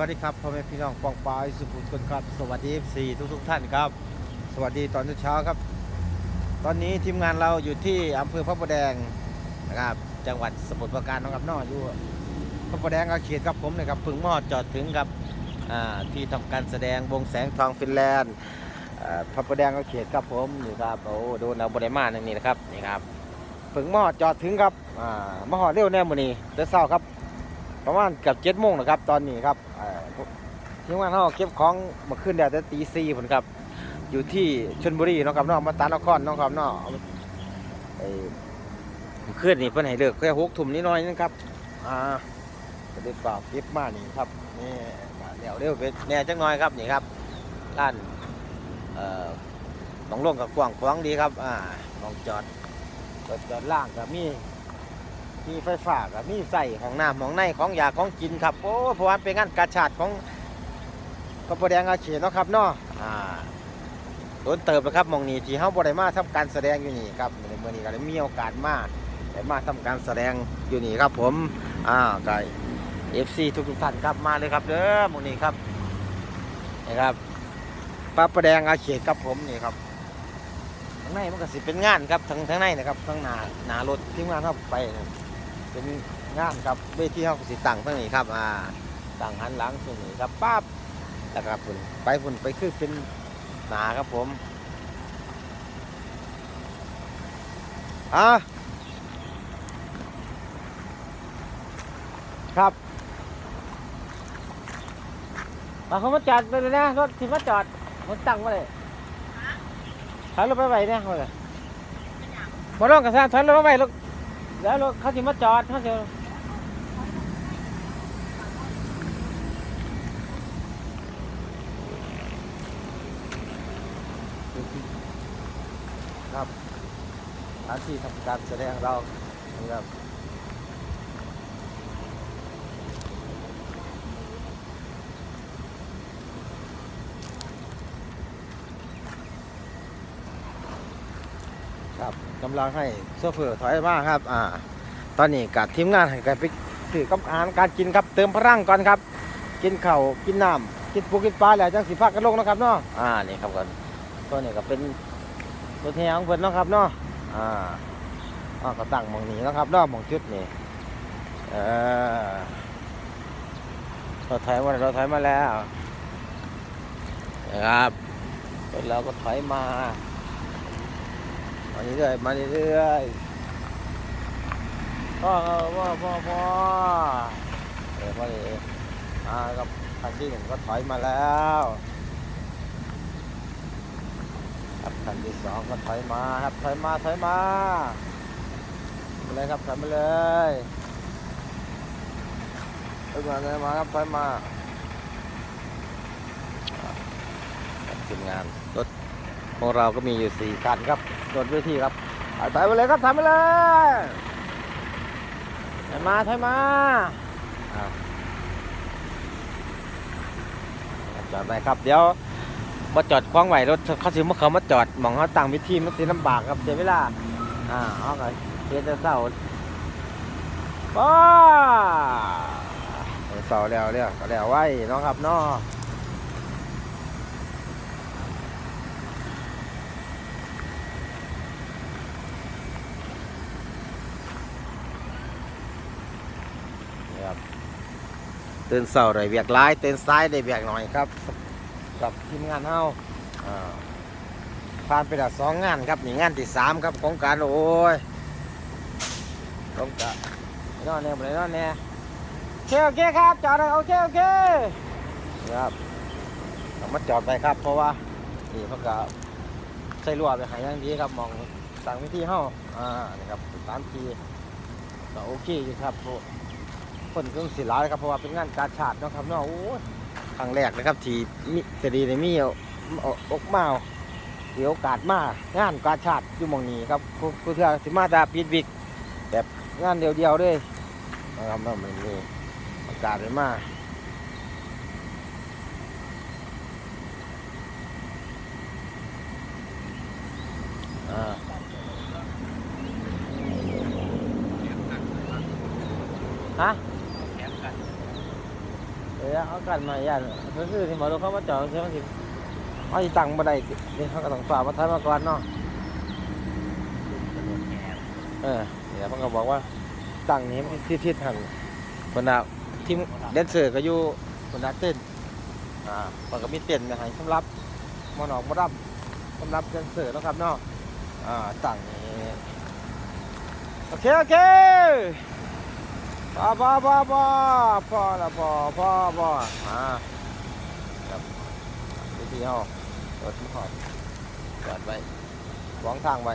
วัสดีครับพ่อแม่พี่น้องปองปายสุขุมชนครับ สวัสดีสี่ทุกทุกท่านครับ สวัสดีตอนเช้าครับ ตอนนี้ทีมงานเราอยู่ที่อำเภอพระประแดงนะครับ จังหวัดสมุทรปราการนะครับนอกอยู่พระประแดงอาเขตครับผมนะครับพึ่งมอดจอดถึงครับที่ทำการแสดงวงแสงทองฟินแลนด์พระประแดงอาเขตครับผมนี่ครับโอ้โดนเอาบริมาณนี่นะครับนี่ครับพึ่งมอดจอดถึงครับมหอดเร็วแน่มือนี้แต่เช้าครับ ประมาณเกือบเจ็ดโมงนะครับตอนนี้ครับเอ่อทีมงานเขาเก็บของมาขึ้นแดดต่ตีสี่ผลครับ อยู่ที่ชลบุรีเนาะครับเนาะมาตานครเนาะครับเนาะไอ้ขึ้นนี่เพิ่นให้เลิกแค่หกทุ่มนิดหน่อยนึงครับอ่าจะได้ฝากเก็บมานี่ครับนี่เดี๋ยวเร็วไปแน่จังน่อยครับนี่ครับร้านเอ่อหนองลงกับกว้างขวางดีครับอ่าหนองจอดจอดจอดล่างกับมี มีไฟฟ้ากับมีใส่ของน้ำของในของยาของกินครับโอ้เพราะว่าเป็นงานกาชาดของกระปแดงอาเขตเนาะครับเนาะอ่าโดนเติบนะครับมองนี้ที่เฮาบ่ได้มาทำการแสดงอยู่นี่ครับในเมื่อนี้ก็ได้มีโอกาสมาได้มาทำการแสดงอยู่นี่ครับ ผมอ่าไก่เอฟซีทุกทุกๆท่านครับมาเลยครับเด้อมองนี้ครับนี่ครับปลาประแดงอาเขตครับผมนี่ครับข้างในมันก็สิเป็นงานครับทั้งทั้งในนะครับทั้งหนาหนารถทีมงานเข้าไปนะ เป็นงานครับเวทีเขาก็สิตั้งตรงนี้ครับอ่าตั้งหันหลังตรงนี้ครับปั๊บแล้วครับพุ่นไปพุ่นไปคือเป็นหนาครับผมอะครับมาเขามาจอดไปเลยนะรถที่มาจอดมันตั้งมาเลยถอยรถไปไหวเนี่ยเขาเลยมาลองกับซานถอยรถไปไหวรถ แล้วรถเขาจะมาจอดเขาจะครับสถานที่ทำการแสดงเราครับครับ กำลังให้โซเฟอร์ถอยมาครับ อ่า ตอนนี้กับทีมงานให้กันไปสื่อกับอาหารการกินครับ เติมพลังก่อนครับ กินเข้ากินน้ำกินปูกินปลาแล้วจังสีพักกันลงนะครับเนาะ อ่า นี่ครับก่อนตัวนี้ก็เป็นตัวแทนของเพิ่นนะครับเนาะ อ่าอ่าก็ตั้งมองนี้นะครับเนาะมองจุดนี่เออเราถอยมาเราถอยมาแล้วนะครับเราก็ถอยมา มาเรื่อยๆมาเรื่อยๆพ่อพ่อพ่อพ่อเออพ่อดีอ่ากับคันที่หนึ่งก็ถอยมาแล้วครับคันที่สองก็ถอยมาครับถอยมาถอยมามาเลยครับถอยมาเลยถอยมาเลยมาครับถอยมาทีมงานรถ ของเราก็มีอยู่สี่คันครับรถเวทีครับถอยมาเลยครับถอยมาเลยถอยมาถอยมาอ่าจอดไปครับ เดี๋ยวมาจอดคว้างไหวรถเขาสิมาเขามาจอดหมองเขาตั้งวิธีมันสิลำบากครับเสียเวลาอ่าเอาไงเฮ็ดแต่เศร้าป้าเศร้าแล้วแล้วก็แล้วไว้เน้องครับเน้อนี่ เตื่นเศร้าได้เบียกร้ายตื่นซ้ายได้เบียกหน่อยครับ กับทีมงานเฮาอ่าผ่านไปแล้วสองงานครับนี่งานที่สามครับของการโอ้ยต้องกะนอนแน่บ่ไปนอนแน่โอเคโอเคครับจอดเลยโอเคโอเคครับเอามาจอดไปครับ เพราะว่านี่เพิ่นก็ใส่รั้วไปหาอย่างดีครับมองต่างวิธีเฮาอ่านี่ครับตามทีก็โอเคอยู่ครับพวก คนเครื่องสิหลายครับเพราะว่าเป็นงานการชาติเนาะครับเนาะโอ้ยครั้งแรกนะครับที่มิจะดีในมีอาเอออกมาเดี๋ยวโอกาสมางานกาชาติอยู่มองนี้ครับผู้ผู้เทือสิมาจะปิดวิกแบบงานเดียวๆด้วยนะครับนั่นมันมีโอกาสเลยมาอ่าฮะ เอดี๋ยวเอากันมาย่านซื้อที่หมอดูเขามาจอดใช่ไหมสิเอาอีตังค์มาได้นี่เขาก็ต้องฝากมาทายมาก่อนเนาะเออเดี๋ยวมันก็บอกว่าตังค์นี้มันที่ทิศหันคนน่ะทีมแดนเซอร์ก็อยู่คนน่ะเต้นอ่ามันก็มีเต้นนะให้สำหรับมอนอกมอรับสำหรับแดนเซอร์นะครับเนาะอ่าตังค์นี้โอเคโอเค พ่อพ่อพ่อพอพอละพ่อพ่อพออ่าครับวิธีเอารถที่ขอบจอดไว้วางทางไว้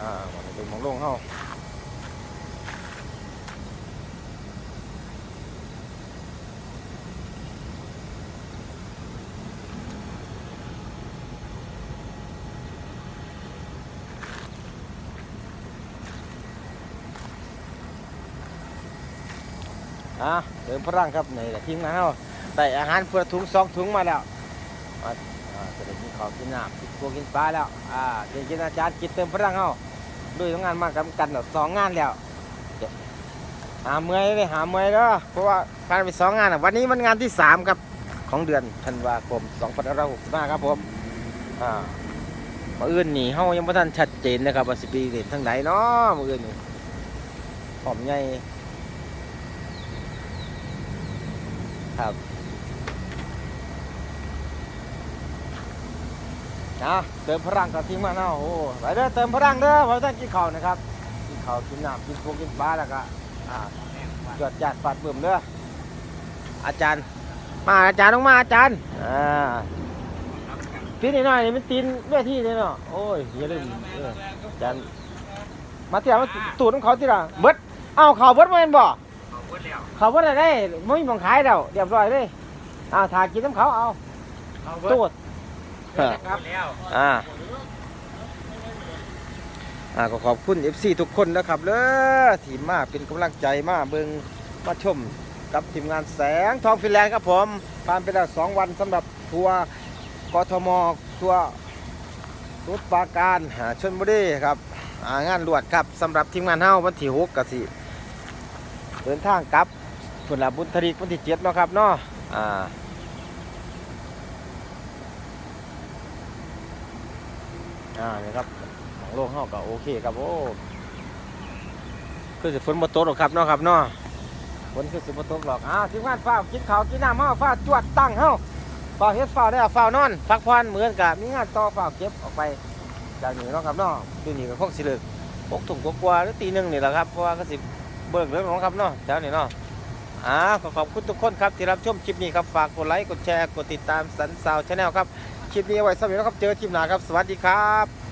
อ่ามันเป็นมองลงเฮา อ่าเดินพลังครับนี่แหละทีมงานเฮาได้อาหารเพื่อถุงสองถุงมาแล้วอ่าจะได้กินข้าวกินน้ำกินกัวกินปลาแล้วอ่าเดี๋ยวกินอาจารย์กินเติมพลังเฮาด้วยงานมากกันกันสองงานแล้วหาเมื่อยเลยหาเมื่อยแล้วเพราะว่าผ่านไปสองงานวันนี้มันงานที่สามครับของเดือนธันวาคม2565ครับผมอ่ามื่ออื่นนี่เฮายังบ่ทันชัดเจนนะครับว่าสิปีเด็ดทางไหนเนาะมื่ออื่นนี่หอมใหญ่ ครับนะเติมพลังกับทีมงานเฮาโอ้ไปเด้อเติมพลังเด้อเพราะท่านกินข้าวนะครับกินข้าวกินน้ำกินพวกกินปลาแล้วก็อ่าจวดจัดฟาดเบิ่มเด้ออาจารย์ มาอาจารย์ต้องมาอาจารย์อ่าตีนหน่อยนี่มันตีนเวทีเลยเนาะโอ้ยอย่าลืมอาจารย์มาเที่ยวมาตูดของเขาที่ละเบิดเอาเขาเบิดมาเป็นบ่ เขาเบิดอะไรได้ไม่มีบังขายแล้วเรียบร้อยเลยอ้าวถ่ายกินน้ำเขาเอาตูดเอออ่าอ่าก็ขอบคุณ FC ทุกคนนะครับเด้อที่มาเป็นกำลังใจมาเบิ่งมาชมกับทีมงานแสงทองฟินแลนด์ครับผมผ่านไปแล้วสองวันสำหรับทัวร์กทมทัวร์รุดปราการหาชนบุรีครับอ่างานลวดครับสำหรับทีมงานเฮาวันที่หกกสิ เดินทางกลับผลละบุญทริกวันที่เจ็ดเนาะครับเนาะอ่าอ่านี่ครับของโลกเฮาก็โอเคครับโอ้คือจะฝนบ่ตกหรอกครับเนาะครับเนาะฝนคือสิบตกหรอกอ้าวทีมงานฝ้าวกินข้าวกินน้ำเฮาฝ้าจวดตั้งเฮาฝ้าเฮ็ดฝ้าได้ฝ้านอนพักผ่อนเหมือนกับมีงานต่อฝ้าเก็บออกไปจากนี้เนาะครับเนาะดูนี่ก็คงสิเลิกปกถุงกว่าๆหรือตีหนึ่งนี่แหละครับเพราะว่าก็สิ เบิกเรื่องของครับเนาะแถวนี้เนาะอ่าขอขอบคุณทุกคนครับที่รับชมคลิปนี้ครับฝากกดไลค์กดแชร์กดติดตามสันสาวชาแนลครับคลิปนี้ไว้สำหรับนี้นะครับเจอคลิปหน้าครับสวัสดีครับ